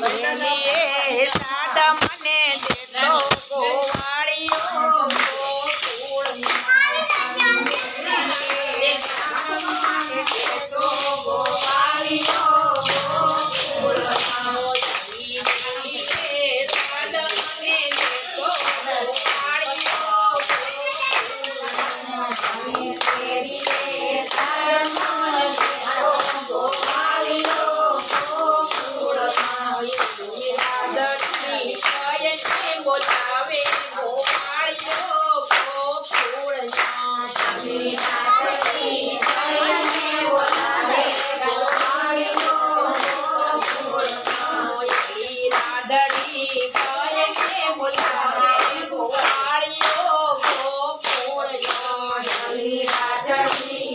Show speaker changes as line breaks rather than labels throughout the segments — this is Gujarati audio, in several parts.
એ મને Darcy.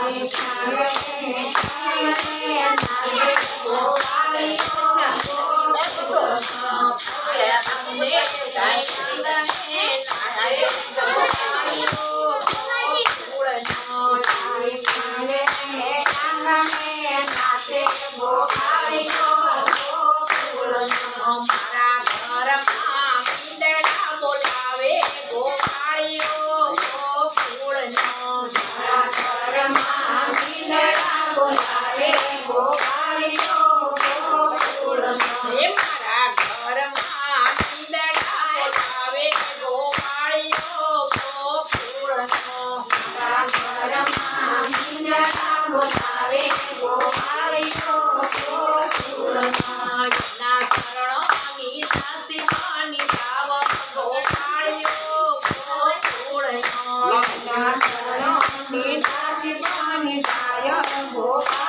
Krishna गजाननाय भोगा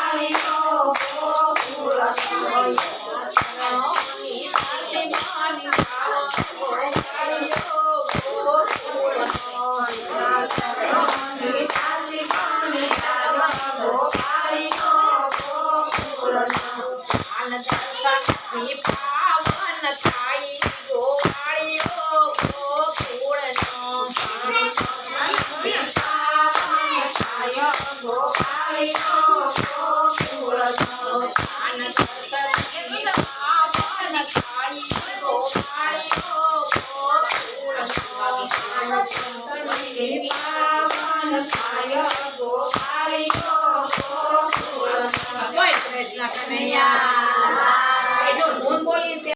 આનંદની પાવન થાય